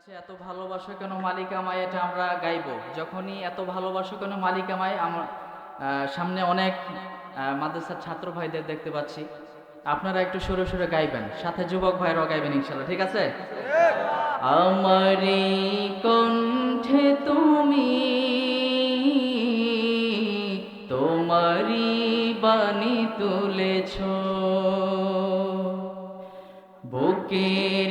কাছে এত ভালোবাসো কেন মালিক আমায় এটা আমরা গাইবো। যখনই এত ভালোবাসো কেন মালিক আমায় আমার সামনে অনেক মাদ্রাসার ছাত্র ভাইদের দেখতে পাচ্ছি। আপনারা একটু সরে সরে গাইবেন। সাথে যুবক ভাইরাও গাইবেন ইনশাল্লাহ ঠিক আছে? আমারি কণ্ঠে তুমি, তোমারি বাণী তুলেছ, বুকের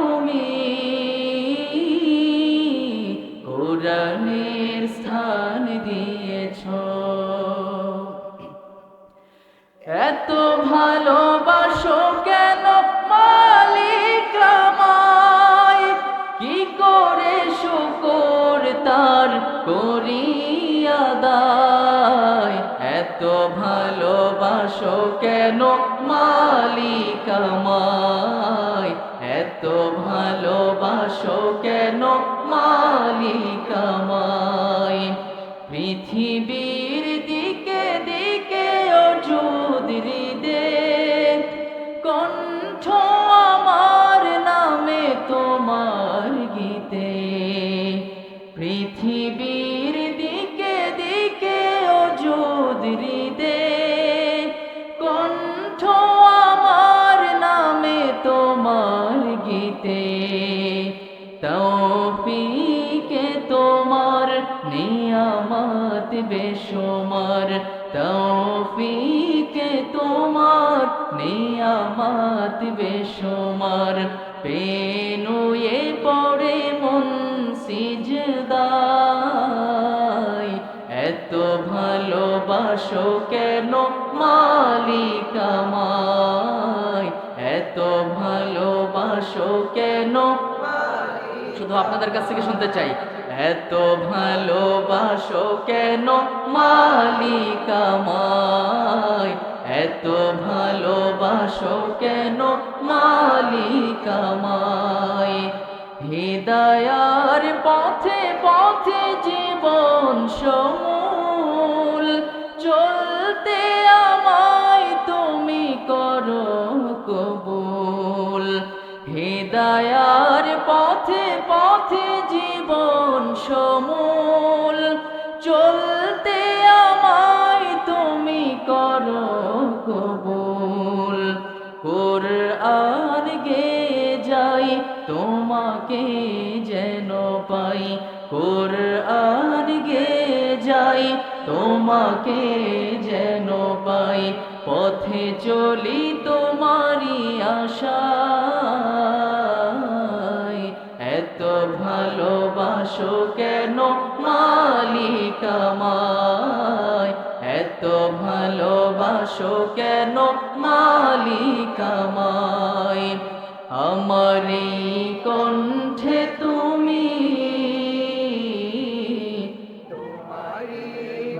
ভালোবাসো কেন মালিক আমায়? এত ভালোবাসো কেন মালিক আমায়? পৃথিবীর দিকে দিকে অযুদ হৃদে কণ্ঠ আমার নামে তোমার গীতে। পৃথিবীর অযুদ হৃদে কণ্ঠ আমার নামে তোমার গীতে, তৌফিকে তোমার নিয়ামত বেশমার, তৌফিকে তোমার নিয়ামত বেশমার, পেনুয়ে পড়ে মন সিজদায় ভালোবাসো কেন মালিক আমায় এত ভালোবাসো কেন? শুধু আপনাদের কাছ থেকে শুনতে চাই। এত ভালোবাসো কেন মালিক আমায় এত ভালোবাসো কেন মালিক আমায় হৃদয়ার পথে পথে জীবন সমূল হৃদয়ার পথে পথে জীবন সমূল। চলতে আমায় তুমি করো কবুল। কোরআন গে যাই, তোমাকে যেন পাই। কোরআন গে যাই তোমাকে যেন পাই পথে চলি তোমারি আশা এত ভালোবাসো কেন মালিক আমায়? এত ভালোবাসো কেন মালিক